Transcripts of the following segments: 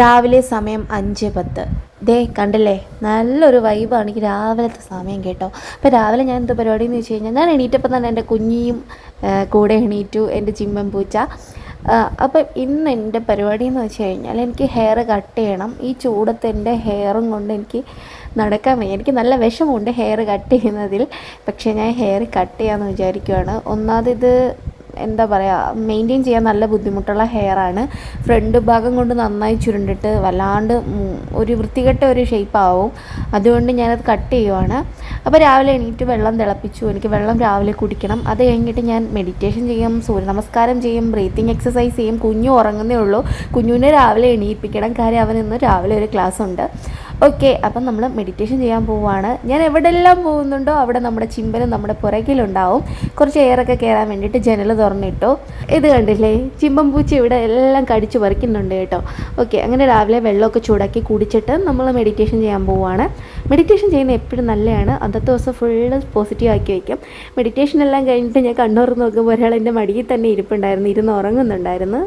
രാവിലെ സമയം അഞ്ച് പത്ത്. ദേ കണ്ടില്ലേ? നല്ലൊരു വൈബാണ് എനിക്ക് രാവിലത്തെ സമയം കേട്ടോ. അപ്പോൾ രാവിലെ ഞാൻ എന്ത് പരിപാടി എന്ന് വെച്ച് കഴിഞ്ഞാൽ ഞാൻ എണീറ്റപ്പം തന്നെ എന്റെ കുഞ്ഞിയും കൂടെ എണീറ്റു എന്റെ ചിമ്മൻ പൂച്ച. അപ്പം ഇന്ന് എന്റെ പരിപാടി എന്ന് വെച്ച് കഴിഞ്ഞാൽ എനിക്ക് ഹെയർ കട്ട് ചെയ്യണം. ഈ ചൂടത്ത് എന്റെ ഹെയറും കൊണ്ട് എനിക്ക് നടക്കാൻ വയ്യ. എനിക്ക് നല്ല വിഷമമുണ്ട് ഹെയർ കട്ട് ചെയ്യുന്നതിൽ. പക്ഷേ ഞാൻ ഹെയർ കട്ട് ചെയ്യാമെന്ന് വിചാരിക്കുവാണ്. ഒന്നാമത് ഇത് എന്താ പറയുക മെയിന്റെയിൻ ചെയ്യാൻ നല്ല ബുദ്ധിമുട്ടുള്ള ഹെയറാണ് ഫ്രണ്ട് ഭാഗം കൊണ്ട് നന്നായി ചുരുണ്ടിട്ട് വല്ലാണ്ട് ഒരു വൃത്തികെട്ട ഒരു ഷേപ്പ് ആവും. അതുകൊണ്ട് ഞാനത് കട്ട് ചെയ്യുവാണ്. അപ്പോൾ രാവിലെ എണീറ്റ് വെള്ളം തിളപ്പിച്ചു. എനിക്ക് വെള്ളം രാവിലെ കുടിക്കണം. അത് കഴിഞ്ഞിട്ട് ഞാൻ മെഡിറ്റേഷൻ ചെയ്യും സൂര്യ നമസ്കാരം ചെയ്യും ബ്രീത്തിങ് എക്സസൈസ് ചെയ്യും. കുഞ്ഞു ഉറങ്ങുന്നേ ഉള്ളൂ. കുഞ്ഞുവിനെ രാവിലെ എണീപ്പിക്കണം. കാര്യം അവൻ ഇന്ന് രാവിലെ ഒരു ക്ലാസ് ഉണ്ട്. ഓക്കെ അപ്പം നമ്മൾ മെഡിറ്റേഷൻ ചെയ്യാൻ പോവുകയാണ് ഞാൻ എവിടെല്ലാം പോകുന്നുണ്ടോ അവിടെ നമ്മുടെ ചിമ്പനും നമ്മുടെ പുറകിലുണ്ടാവും. കുറച്ച് എയറൊക്കെ കയറാൻ വേണ്ടിയിട്ട് ജനൽ തുറന്നിട്ടു. ഇത് കണ്ടില്ലേ? ചിമ്പം പൂച്ച ഇവിടെ എല്ലാം കടിച്ചു പറിക്കുന്നുണ്ട് കേട്ടോ. ഓക്കെ അങ്ങനെ രാവിലെ വെള്ളമൊക്കെ ചൂടാക്കി കുടിച്ചിട്ട് നമ്മൾ മെഡിറ്റേഷൻ ചെയ്യാൻ പോവുകയാണ് മെഡിറ്റേഷൻ ചെയ്യുന്നത് എപ്പോഴും നല്ലതാണ് അന്നത്തെ ദിവസം ഫുള്ള് പോസിറ്റീവ് ആക്കി വയ്ക്കും മെഡിറ്റേഷൻ എല്ലാം കഴിഞ്ഞിട്ട് ഞാൻ കണ്ണുറന്ന് നോക്കുമ്പോൾ ഒരാൾ എന്റെ മടിയിൽ തന്നെ ഇരിപ്പുണ്ടായിരുന്നു. ഇരുന്ന് ഉറങ്ങുന്നുണ്ടായിരുന്നു.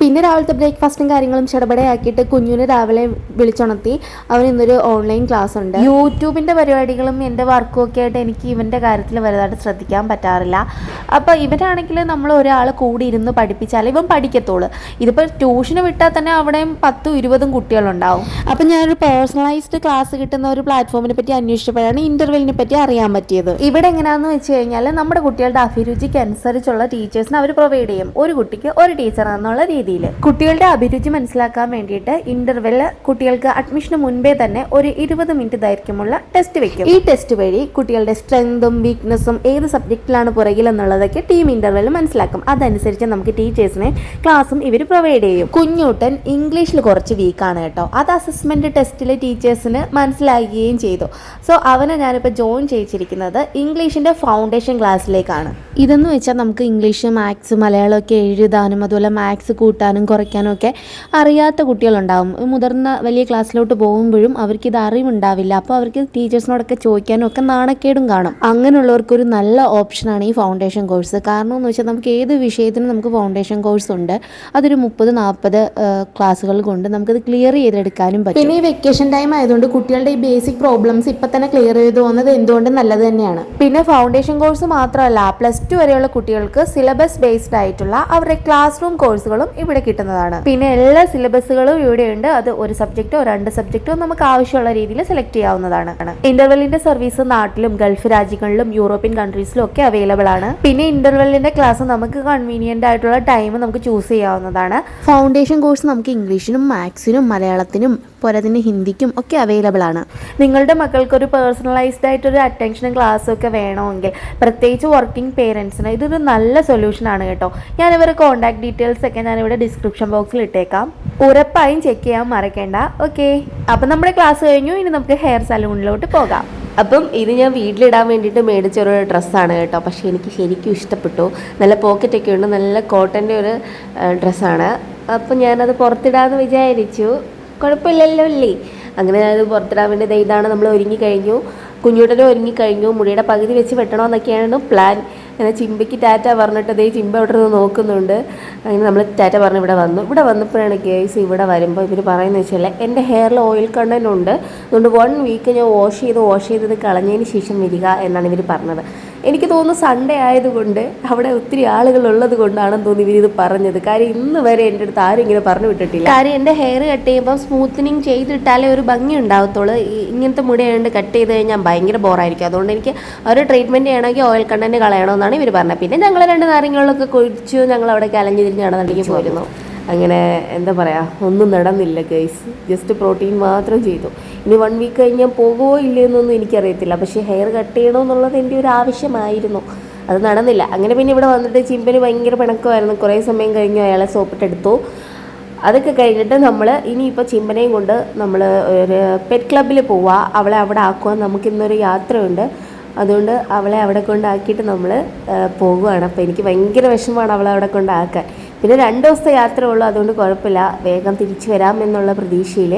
പിന്നെ രാവിലത്തെ ബ്രേക്ക്ഫാസ്റ്റും കാര്യങ്ങളും ചടപടയാക്കിയിട്ട് കുഞ്ഞിനെ രാവിലെ വിളിച്ചുണർത്തി. അവന് ഇന്നൊരു ഓൺലൈൻ ക്ലാസ് ഉണ്ട് യൂട്യൂബിന്റെ പരിപാടികളും എന്റെ വർക്കും ഒക്കെ ആയിട്ട് എനിക്ക് ഇവന്റെ കാര്യത്തിൽ വലുതായിട്ട് ശ്രദ്ധിക്കാൻ പറ്റാറില്ല. അപ്പോൾ ഇവനാണെങ്കിൽ നമ്മൾ ഒരാൾ കൂടി ഇരുന്ന് പഠിപ്പിച്ചാൽ ഇവൻ പഠിക്കത്തുള്ളൂ. ഇതിപ്പോൾ ട്യൂഷന് വിട്ടാൽ തന്നെ അവിടെയും പത്തും ഇരുപതും കുട്ടികളുണ്ടാവും. അപ്പം ഞാനൊരു പേഴ്സണലൈസ്ഡ് ക്ലാസ് കിട്ടുന്ന ഒരു പ്ലാറ്റ്ഫോമിനെ പറ്റി അന്വേഷിച്ചപ്പോഴാണ് ഇന്റർവെല്ലിനെ പറ്റി അറിയാൻ പറ്റിയത്. ഇവിടെ എങ്ങനെയാണെന്ന് വെച്ച് കഴിഞ്ഞാൽ നമ്മുടെ കുട്ടികളുടെ അഭിരുചിക്ക് അനുസരിച്ചുള്ള ടീച്ചേഴ്സിന് അവർ പ്രൊവൈഡ് ചെയ്യും. ഒരു കുട്ടിക്ക് ഒരു ടീച്ചർ എന്നുള്ള രീതിയിൽ കുട്ടികളുടെ അഭിരുചി മനസ്സിലാക്കാൻ വേണ്ടിയിട്ട് ഇന്റർവെൽ കുട്ടികൾക്ക് അഡ്മിഷന് മുൻപേ തന്നെ ഒരു ഇരുപത് മിനിറ്റ് ദൈർഘ്യമുള്ള ടെസ്റ്റ് വെക്കും. ഈ ടെസ്റ്റ് വഴി കുട്ടികളുടെ സ്ട്രെങ്തും വീക്ക്നെസ്സും ഏത് സബ്ജക്റ്റിലാണ് പുറകിൽ എന്നുള്ളതൊക്കെ ടീം ഇന്റർവെൽ മനസ്സിലാക്കും. അതനുസരിച്ച് നമുക്ക് ടീച്ചേഴ്സിനെ ക്ലാസ്സും ഇവർ പ്രൊവൈഡ് ചെയ്യും. കുഞ്ഞൂട്ടൻ ഇംഗ്ലീഷിൽ കുറച്ച് വീക്കാണ് കേട്ടോ. അത് അസസ്മെന്റ് ടെസ്റ്റിലെ ടീച്ചേഴ്സിന് മനസ്സിലാകുകയും ചെയ്തു. സോ അവനെ ഞാനിപ്പോൾ ജോയിൻ ചെയ്യിച്ചിരിക്കുന്നത് ഇംഗ്ലീഷിന്റെ ഫൗണ്ടേഷൻ ക്ലാസ്സിലേക്കാണ് ഇതെന്ന് വെച്ചാൽ നമുക്ക് ഇംഗ്ലീഷ് മാത്സ് മലയാളമൊക്കെ എഴുതാനും അതുപോലെ മാത്സ് കൂട്ടാനും കുറയ്ക്കാനും ഒക്കെ അറിയാത്ത കുട്ടികളുണ്ടാവും. മുതിർന്ന വലിയ ക്ലാസ്സിലോട്ട് പോകുമ്പോഴും അവർക്ക് ഇത് അറിവുണ്ടാവില്ല. അപ്പോൾ അവർക്ക് ടീച്ചേഴ്സിനോടൊക്കെ ചോദിക്കാനും ഒക്കെ നാണക്കേടും കാണും. അങ്ങനെയുള്ളവർക്കൊരു നല്ല ഓപ്ഷനാണ് ഈ ഫൗണ്ടേഷൻ കോഴ്സ്. കാരണം എന്ന് വെച്ചാൽ നമുക്ക് ഏത് വിഷയത്തിനും നമുക്ക് ഫൗണ്ടേഷൻ കോഴ്സ് ഉണ്ട്. അതൊരു മുപ്പത് നാൽപ്പത് ക്ലാസ്സുകൾ കൊണ്ട് നമുക്കത് ക്ലിയർ ചെയ്തെടുക്കാനും പറ്റും. പിന്നെ ഈ വെക്കേഷൻ ടൈം ആയതുകൊണ്ട് കുട്ടികളുടെ ഈ ബേസിക് പ്രോബ്ലംസ് ഇപ്പം തന്നെ ക്ലിയർ ചെയ്ത് പോകുന്നത് എന്തുകൊണ്ടും നല്ലത് തന്നെയാണ്. പിന്നെ ഫൗണ്ടേഷൻ കോഴ്സ് മാത്രമല്ല പ്ലസ് ടു വരെയുള്ള കുട്ടികൾക്ക് സിലബസ് ബേസ്ഡ് ആയിട്ടുള്ള അവരുടെ ക്ലാസ് റൂം കോഴ്സുകളും ഇവിടെ കിട്ടുന്നതാണ്. പിന്നെ എല്ലാ സിലബസുകളും ഇവിടെ ഉണ്ട്. അത് ഒരു സബ്ജക്റ്റോ രണ്ട് സബ്ജക്റ്റോ നമുക്ക് ആവശ്യമുള്ള രീതിയിൽ സെലക്ട് ചെയ്യാവുന്നതാണ്. ഇന്റർവെല്ലിന്റെ സർവീസ് നാട്ടിലും ഗൾഫ് രാജ്യങ്ങളിലും യൂറോപ്യൻ കൺട്രീസിലും ഒക്കെ അവൈലബിൾ ആണ്. പിന്നെ ഇന്റർവെല്ലിന്റെ ക്ലാസ് നമുക്ക് കൺവീനിയന്റ് ആയിട്ടുള്ള ടൈം നമുക്ക് ചൂസ് ചെയ്യാവുന്നതാണ്. ഫൗണ്ടേഷൻ കോഴ്സ് നമുക്ക് ഇംഗ്ലീഷിനും മാത്സിനും മലയാളത്തിനും പോരാതിന് ഹിന്ദിക്കും ഒക്കെ അവൈലബിൾ ആണ്. നിങ്ങളുടെ മക്കൾക്കൊരു പേഴ്സണലൈസ്ഡ് ആയിട്ടൊരു അറ്റൻഷനും ക്ലാസ്സും ഒക്കെ വേണമെങ്കിൽ പ്രത്യേകിച്ച് വർക്കിംഗ് പേരൻസിന് ഇതൊരു നല്ല സൊല്യൂഷൻ ആണ് കേട്ടോ. ഞാൻ ഇവരുടെ കോൺടാക്ട് ഡീറ്റെയിൽസ് ഒക്കെ ഞാനിവിടെ ഡിസ്ക്രിപ്ഷൻ ബോക്സിൽ ഇട്ടേക്കാം. ഉറപ്പായും ചെക്ക് ചെയ്യാൻ മറക്കേണ്ട. ഓക്കെ അപ്പം നമ്മുടെ ക്ലാസ് കഴിഞ്ഞു. ഇനി നമുക്ക് ഹെയർ സലൂണിലോട്ട് പോകാം. അപ്പം ഇത് ഞാൻ വീട്ടിലിടാൻ വേണ്ടിയിട്ട് മേടിച്ചൊരു ഡ്രസ്സാണ് കേട്ടോ. പക്ഷേ എനിക്ക് ശരിക്കും ഇഷ്ടപ്പെട്ടു. നല്ല പോക്കറ്റൊക്കെ ഉണ്ട്. നല്ല കോട്ടന്റെ ഒരു ഡ്രസ്സാണ് അപ്പം ഞാനത് പുറത്തിടാമെന്ന് വിചാരിച്ചു. കുഴപ്പമില്ലല്ലോ അല്ലേ? അങ്ങനെ അത് പുറത്തിടാൻ വേണ്ടി ഇതാണ് നമ്മൾ ഒരുങ്ങി കഴിഞ്ഞു. കുഞ്ഞുട്ടനും ഒരുങ്ങി കഴിഞ്ഞു. മുടിയുടെ പകുതി വെച്ച് വെട്ടണമെന്നൊക്കെയാണ് പ്ലാൻ അങ്ങനെ ചിമ്പയ്ക്ക് ടാറ്റ പറഞ്ഞിട്ട് അതേ ചിമ്പ അവിടെ നിന്ന് നോക്കുന്നുണ്ട്. അങ്ങനെ നമ്മൾ ടാറ്റ പറഞ്ഞ് ഇവിടെ വന്നു. ഇവിടെ വന്നപ്പോഴാണ് കേസ് ഇവിടെ വരുമ്പോൾ ഇവർ പറയുന്നത് വെച്ചാൽ എന്റെ ഹെയറിൽ ഓയിൽ കണ്ടന്റ് ഉണ്ട് അതുകൊണ്ട് വൺ വീക്ക് ഞാൻ വാഷ് ചെയ്ത് വാഷ് ചെയ്തത് കളഞ്ഞതിന് ശേഷം വരിക എന്നാണ് ഇവർ പറഞ്ഞത്. എനിക്ക് തോന്നുന്നു സൺഡേ ആയതുകൊണ്ട് അവിടെ ഒത്തിരി ആളുകൾ ഉള്ളത് കൊണ്ടാണെന്ന് തോന്നി ഇവരിത് പറഞ്ഞത്. കാര്യം ഇന്ന് വരെ എന്റെ അടുത്ത് ആരും ഇങ്ങനെ പറഞ്ഞു വിട്ടിട്ടില്ല. കാര്യം എന്റെ ഹെയർ കട്ട് ചെയ്യുമ്പോൾ സ്മൂത്തനിങ് ചെയ്തിട്ടാലേ ഒരു ഭംഗി ഉണ്ടാവത്തുള്ളൂ. ഇങ്ങനത്തെ മുടിയായതുകൊണ്ട് കട്ട് ചെയ്ത് കഴിഞ്ഞാൽ ഭയങ്കര ബോറായിരിക്കും. അതുകൊണ്ട് എനിക്ക് ഒരു ട്രീറ്റ്മെന്റ് ചെയ്യണമെങ്കിൽ ഓയിൽ കണ്ടന്റ് കളയണമെന്നാണ് ഇവർ പറഞ്ഞത്. പിന്നെ ഞങ്ങൾ രണ്ട് നാരങ്ങളൊക്കെ കുഴിച്ചു ഞങ്ങൾ അവിടെ കലഞ്ഞു തിരിഞ്ഞ് പോയിരുന്നു അങ്ങനെ എന്താ പറയുക ഒന്നും നടന്നില്ല ഗൈസ് ജസ്റ്റ് പ്രോട്ടീൻ മാത്രം ചെയ്തു. ഇനി വൺ വീക്ക് കഴിഞ്ഞാൽ പോകുമോ ഇല്ലയെന്നൊന്നും എനിക്കറിയത്തില്ല. പക്ഷേ ഹെയർ കട്ട് ചെയ്യണമെന്നുള്ളത് എന്റെ ഒരു ആവശ്യമായിരുന്നു. അത് നടന്നില്ല. അങ്ങനെ പിന്നെ ഇവിടെ വന്നിട്ട് ചിമ്പന് ഭയങ്കര പിണക്കമായിരുന്നു. കുറേ സമയം കഴിഞ്ഞു അയാളെ സോപ്പിട്ടെടുത്തു അതൊക്കെ കഴിഞ്ഞിട്ട് നമ്മൾ ഇനിയിപ്പോൾ ചിമ്പനെയും കൊണ്ട് നമ്മൾ ഒരു പെറ്റ് ക്ലബ്ബിൽ പോവുക അവളെ അവിടെ ആക്കുക നമുക്കിന്നൊരു യാത്രയുണ്ട്. അതുകൊണ്ട് അവളെ അവിടെ കൊണ്ടാക്കിയിട്ട് നമ്മൾ പോകുകയാണ് അപ്പോൾ എനിക്ക് ഭയങ്കര വിഷമമാണ് അവളെ അവിടെ കൊണ്ടാക്കാൻ. പിന്നെ രണ്ട് ദിവസത്തെ യാത്ര ഉള്ളൂ അതുകൊണ്ട് കുഴപ്പമില്ല. വേഗം തിരിച്ചു വരാം എന്നുള്ള പ്രതീക്ഷയിൽ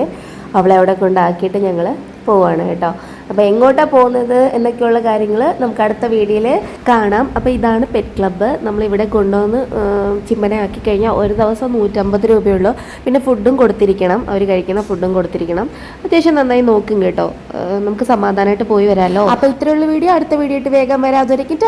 അവളെ അവിടെ കൊണ്ടാക്കിയിട്ട് ഞങ്ങൾ പോവാണ് കേട്ടോ. അപ്പോൾ എങ്ങോട്ടാണ് പോകുന്നത് എന്നൊക്കെയുള്ള കാര്യങ്ങൾ നമുക്ക് അടുത്ത വീഡിയോയിൽ കാണാം. അപ്പോൾ ഇതാണ് പെറ്റ് ക്ലബ്ബ് നമ്മളിവിടെ കൊണ്ടുവന്ന് ചിമ്മന ആക്കി കഴിഞ്ഞാൽ ഒരു ദിവസം നൂറ്റമ്പത് രൂപയുള്ളൂ. പിന്നെ ഫുഡും കൊടുത്തിരിക്കണം. അവർ കഴിക്കുന്ന ഫുഡും കൊടുത്തിരിക്കണം. അത്യാവശ്യം നന്നായി നോക്കും കേട്ടോ. നമുക്ക് സമാധാനമായിട്ട് പോയി വരാമല്ലോ അപ്പോൾ ഇത്രയുള്ള വീഡിയോ. അടുത്ത വീഡിയോ ആയിട്ട് വേഗം വരാം. അതുവരെയ്ക്കും